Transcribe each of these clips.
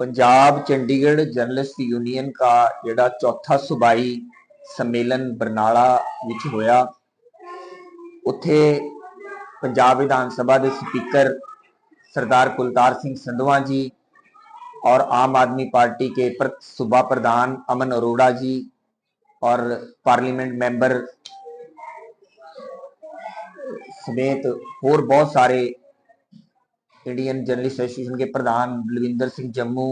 Punjab Chandigarh journalist union का ਜਿਹੜਾ ਚੌਥਾ ਸੁਬਾਈ ਸੰਮੇਲਨ ਬਰਨਾਲਾ ਵਿੱਚ ਹੋਇਆ ਉੱਥੇ ਪੰਜਾਬ ਵਿਧਾਨ ਸਭਾ ਦੇ ਸਪੀਕਰ ਸਰਦਾਰ ਕੁਲਤਾਰ ਸਿੰਘ ਸੰਧਵਾ ਜੀ और आम आदमी पार्टी के सूबा प्रधान अमन अरोड़ा जी और पार्लियामेंट मेंबर समेत और बहुत सारे इंडियन जर्नलिस्ट एसोसिएशन के प्रधान बलविंदर सिंह जम्मू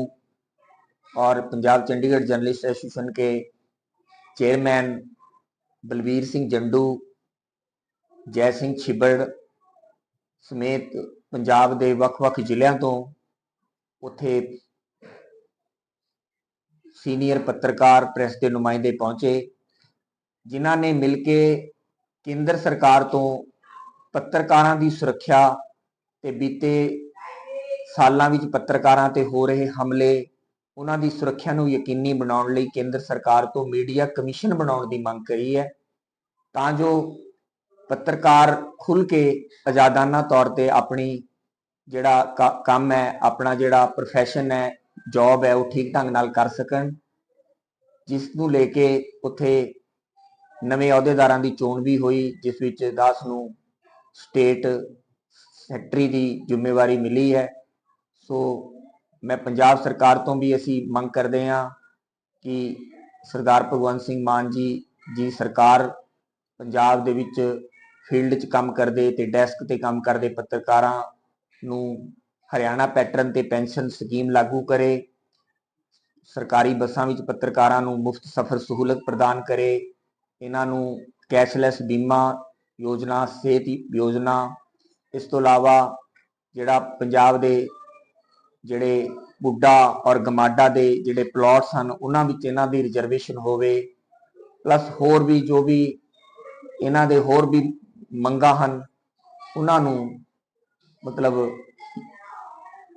और पंजाब चंडीगढ़ जर्नलिस्ट एसोसिएशन के चेयरमैन बलबीर सिंह जंडू जय सिंह छिबड़ ਸਮੇਤ ਪੰਜਾਬ ਦੇ ਵੱਖ-ਵੱਖ ਜ਼ਿਲ੍ਹਿਆਂ ਤੋਂ ਉੱਥੇ ਸੀਨੀਅਰ ਪੱਤਰਕਾਰ ਪ੍ਰੈਸ ਦੇ ਨੁਮਾਇੰਦੇ ਪਹੁੰਚੇ ਜਿਨ੍ਹਾਂ ਨੇ ਮਿਲ ਕੇ ਕੇਂਦਰ ਸਰਕਾਰ ਤੋਂ ਪੱਤਰਕਾਰਾਂ ਦੀ ਸੁਰੱਖਿਆ ਤੇ ਬੀਤੇ ਸਾਲਾਂ ਵਿੱਚ ਪੱਤਰਕਾਰਾਂ ਤੇ ਹੋ ਰਹੇ ਹਮਲੇ, ਉਹਨਾਂ ਦੀ ਸੁਰੱਖਿਆ ਨੂੰ ਯਕੀਨੀ ਬਣਾਉਣ ਲਈ ਕੇਂਦਰ ਸਰਕਾਰ ਤੋਂ ਮੀਡੀਆ ਕਮਿਸ਼ਨ ਬਣਾਉਣ ਦੀ ਮੰਗ ਕਰੀ ਹੈ। ਤਾਂ ਜੋ ਪੱਤਰਕਾਰ ਖੁੱਲ ਕੇ ਆਜ਼ਾਦਾਨਾ ਤੌਰ ਤੇ ਆਪਣੀ ਜਿਹੜਾ ਕ- ਕੰਮ ਹੈ, ਆਪਣਾ ਜਿਹੜਾ ਪ੍ਰੋਫੈਸ਼ਨ ਹੈ ਜੌਬ ਹੈ, ਉਹ ਠੀਕ ਢੰਗ ਨਾਲ ਕਰ ਸਕਣ, ਜਿਸ ਨੂੰ ਲੈ ਕੇ ਉੱਥੇ ਨਵੇਂ ਅਹੁਦੇਦਾਰਾਂ ਦੀ ਚੋਣ ਵੀ ਹੋਈ, ਜਿਸ ਵਿੱਚ ਦਾਸ ਨੂੰ ਸਟੇਟ ਸੈਕਟਰੀ ਦੀ ਜ਼ਿੰਮੇਵਾਰੀ ਮਿਲੀ ਹੈ। ਸੋ ਮੈਂ ਪੰਜਾਬ ਸਰਕਾਰ ਤੋਂ ਵੀ ਅਸੀਂ ਮੰਗ ਕਰਦੇ ਹਾਂ ਕਿ ਸਰਦਾਰ ਭਗਵੰਤ ਸਿੰਘ ਮਾਨ ਜੀ ਜੀ ਸਰਕਾਰ ਪੰਜਾਬ ਦੇ ਵਿੱਚ ਫੀਲਡ 'ਚ ਕੰਮ ਕਰਦੇ ਤੇ ਡੈਸਕ ਤੇ ਕੰਮ ਕਰਦੇ ਪੱਤਰਕਾਰਾਂ ਨੂੰ ਹਰਿਆਣਾ ਪੈਟਰਨ ਤੇ ਪੈਨਸ਼ਨ ਸਕੀਮ ਲਾਗੂ ਕਰੇ, ਸਰਕਾਰੀ ਬੱਸਾਂ ਵਿੱਚ ਪੱਤਰਕਾਰਾਂ ਨੂੰ ਮੁਫਤ ਸਫ਼ਰ ਸਹੂਲਤ ਪ੍ਰਦਾਨ ਕਰੇ, ਇਹਨਾਂ ਨੂੰ ਕੈਸ਼ਲੈਸ ਬੀਮਾ ਯੋਜਨਾ, ਸਿਹਤ ਯੋਜਨਾ, ਇਸ ਤੋਂ ਇਲਾਵਾ ਜਿਹੜਾ ਪੰਜਾਬ ਦੇ ਜਿਹੜੇ ਬੁੱਢਾ ਔਰ ਗਮਾਡਾ ਦੇ ਜਿਹੜੇ ਪਲਾਟਸ ਹਨ, ਉਹਨਾਂ ਵਿੱਚ ਇਹਨਾਂ ਦੀ ਰਿਜ਼ਰਵੇਸ਼ਨ ਹੋਵੇ। ਪਲੱਸ ਹੋਰ ਵੀ ਜੋ ਵੀ ਇਹਨਾਂ ਦੇ ਹੋਰ ਵੀ ਮੰਗਾਂ ਹਨ, ਉਹਨਾਂ ਨੂੰ ਮਤਲਬ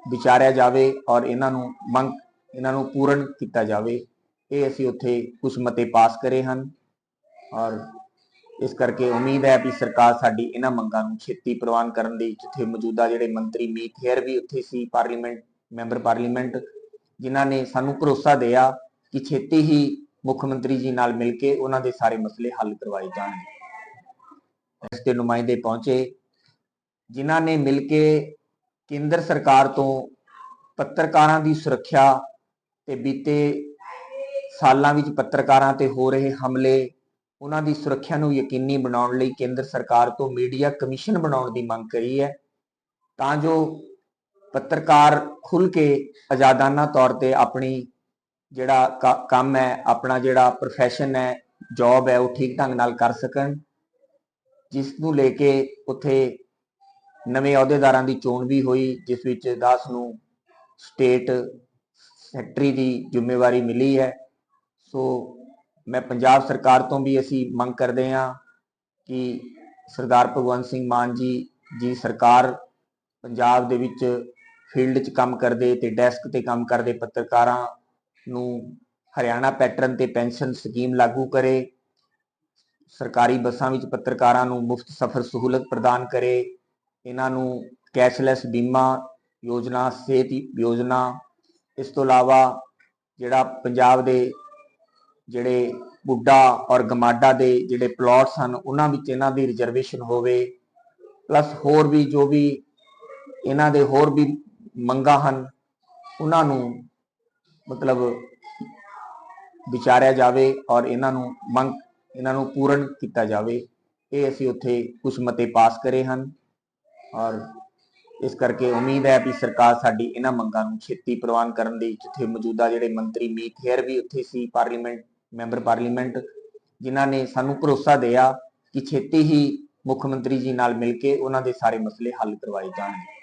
ਵਿਚਾਰਿਆ ਜਾਵੇ ਔਰ ਇਹਨਾਂ ਨੂੰ ਮੰਗ, ਇਹਨਾਂ ਨੂੰ ਪੂਰਨ ਕੀਤਾ ਜਾਵੇ। ਇਹ ਅਸੀਂ ਉੱਥੇ ਕੁਝ ਮਤੇ ਪਾਸ ਕਰੇ ਹਨ ਔਰ ਇਸ ਕਰਕੇ ਉਮੀਦ ਹੈ ਕਿ ਸਰਕਾਰ ਸਾਡੀ ਇਹਨਾਂ ਮੰਗਾਂ ਨੂੰ ਛੇਤੀ ਪ੍ਰਵਾਨ ਕਰਨ ਦੀ, ਜਿੱਥੇ ਮੌਜੂਦਾ ਜਿਹੜੇ ਮੰਤਰੀ ਮੀਤ ਹੇਅਰ ਵੀ ਉੱਥੇ ਸੀ ਪਾਰਲੀਮੈਂਟ ਮੈਂਬਰ ਪਾਰਲੀਮੈਂਟ, ਜਿਨ੍ਹਾਂ ਨੇ ਸਾਨੂੰ ਭਰੋਸਾ ਦਿਆ ਕਿ ਛੇਤੀ ਹੀ ਮੁੱਖ ਮੰਤਰੀ ਜੀ ਨਾਲ ਮਿਲ ਕੇ ਉਹਨਾਂ ਦੇ ਸਾਰੇ ਮਸਲੇ ਹੱਲ ਕਰਵਾਏ ਜਾਣਗੇ। ਇਸ ਦੇ ਨੁਮਾਇੰਦੇ ਪਹੁੰਚੇ, ਜਿਨ੍ਹਾਂ ਨੇ ਮਿਲ ਕੇ ਕੇਂਦਰ ਸਰਕਾਰ ਤੋਂ ਪੱਤਰਕਾਰਾਂ ਦੀ ਸੁਰੱਖਿਆ ਤੇ ਬੀਤੇ ਸਾਲਾਂ ਵਿੱਚ ਪੱਤਰਕਾਰਾਂ ਤੇ ਹੋ ਰਹੇ ਹਮਲੇ, ਉਹਨਾਂ ਦੀ ਸੁਰੱਖਿਆ ਨੂੰ ਯਕੀਨੀ ਬਣਾਉਣ ਲਈ ਕੇਂਦਰ ਸਰਕਾਰ ਤੋਂ ਮੀਡੀਆ ਕਮਿਸ਼ਨ ਬਣਾਉਣ ਦੀ ਮੰਗ ਕਰੀ ਹੈ। ਤਾਂ ਜੋ ਪੱਤਰਕਾਰ ਖੁੱਲ ਕੇ ਆਜ਼ਾਦਾਨਾ ਤੌਰ ਤੇ ਆਪਣੀ ਜਿਹੜਾ ਕ- ਕੰਮ ਹੈ, ਆਪਣਾ ਜਿਹੜਾ ਪ੍ਰੋਫੈਸ਼ਨ ਹੈ ਜੌਬ ਹੈ, ਉਹ ਠੀਕ ਢੰਗ ਨਾਲ ਕਰ ਸਕਣ, ਜਿਸ ਨੂੰ ਲੈ ਕੇ ਉੱਥੇ ਨਵੇਂ ਅਹੁਦੇਦਾਰਾਂ ਦੀ ਚੋਣ ਵੀ ਹੋਈ, ਜਿਸ ਵਿੱਚ ਦਾਸ ਨੂੰ ਸਟੇਟ ਸੈਕਟਰੀ ਦੀ ਜ਼ਿੰਮੇਵਾਰੀ ਮਿਲੀ ਹੈ। ਸੋ ਮੈਂ ਪੰਜਾਬ ਸਰਕਾਰ ਤੋਂ ਵੀ ਅਸੀਂ ਮੰਗ ਕਰਦੇ ਹਾਂ ਕਿ ਸਰਦਾਰ ਭਗਵੰਤ ਸਿੰਘ ਮਾਨ ਜੀ ਦੀ ਸਰਕਾਰ ਪੰਜਾਬ ਦੇ ਵਿੱਚ ਫੀਲਡ 'ਚ ਕੰਮ ਕਰਦੇ ਤੇ ਡੈਸਕ ਤੇ ਕੰਮ ਕਰਦੇ, ਪੱਤਰਕਾਰਾਂ ਨੂੰ ਹਰਿਆਣਾ ਪੈਟਰਨ ਤੇ ਪੈਨਸ਼ਨ ਸਕੀਮ ਲਾਗੂ ਕਰੇ, ਸਰਕਾਰੀ ਬੱਸਾਂ ਵਿੱਚ ਪੱਤਰਕਾਰਾਂ ਨੂੰ ਮੁਫਤ ਸਫ਼ਰ ਸਹੂਲਤ ਪ੍ਰਦਾਨ ਕਰੇ, ਇਹਨਾਂ ਨੂੰ ਕੈਸ਼ਲੈਸ ਬੀਮਾ ਯੋਜਨਾ, ਸਿਹਤ ਯੋਜਨਾ, ਇਸ ਤੋਂ ਇਲਾਵਾ ਜਿਹੜਾ ਪੰਜਾਬ ਦੇ ਜਿਹੜੇ ਬੁੱਢਾ ਔਰ ਗਮਾਡਾ ਦੇ ਜਿਹੜੇ ਪਲਾਟਸ ਹਨ, ਉਹਨਾਂ ਵਿੱਚ ਇਹਨਾਂ ਦੀ ਰਿਜ਼ਰਵੇਸ਼ਨ ਹੋਵੇ ਪਲੱਸ ਹੋਰ ਵੀ ਜੋ ਵੀ ਇਹਨਾਂ ਦੇ ਹੋਰ ਵੀ ਮੰਗਾਂ ਹਨ, ਉਹਨਾਂ ਨੂੰ ਮਤਲਬ ਵਿਚਾਰਿਆ ਜਾਵੇ ਔਰ ਇਹਨਾਂ ਨੂੰ ਮੰਗ, ਇਹਨਾਂ ਨੂੰ ਪੂਰਨ ਕੀਤਾ ਜਾਵੇ। ਇਹ ਅਸੀਂ ਉੱਥੇ ਕੁਝ ਮਤੇ ਪਾਸ ਕਰੇ ਹਨ ਔਰ ਇਸ ਕਰਕੇ ਉਮੀਦ ਹੈ ਕਿ ਸਰਕਾਰ ਸਾਡੀ ਇਹਨਾਂ ਮੰਗਾਂ ਨੂੰ ਛੇਤੀ ਪ੍ਰਵਾਨ ਕਰਨ ਦੀ, ਜਿੱਥੇ ਮੌਜੂਦਾ ਜਿਹੜੇ ਮੰਤਰੀ ਮੀਤ ਹੇਅਰ ਵੀ ਉੱਥੇ ਸੀ ਪਾਰਲੀਮੈਂਟ, ਮੈਂਬਰ ਪਾਰਲੀਮੈਂਟ, ਜਿਨ੍ਹਾਂ ਨੇ ਸਾਨੂੰ ਭਰੋਸਾ ਦਿਆ ਕਿ ਛੇਤੀ ਹੀ ਮੁੱਖ ਮੰਤਰੀ ਜੀ ਨਾਲ ਮਿਲ ਕੇ ਉਹਨਾਂ ਦੇ ਸਾਰੇ ਮਸਲੇ ਹੱਲ ਕਰਵਾਏ ਜਾਣਗੇ।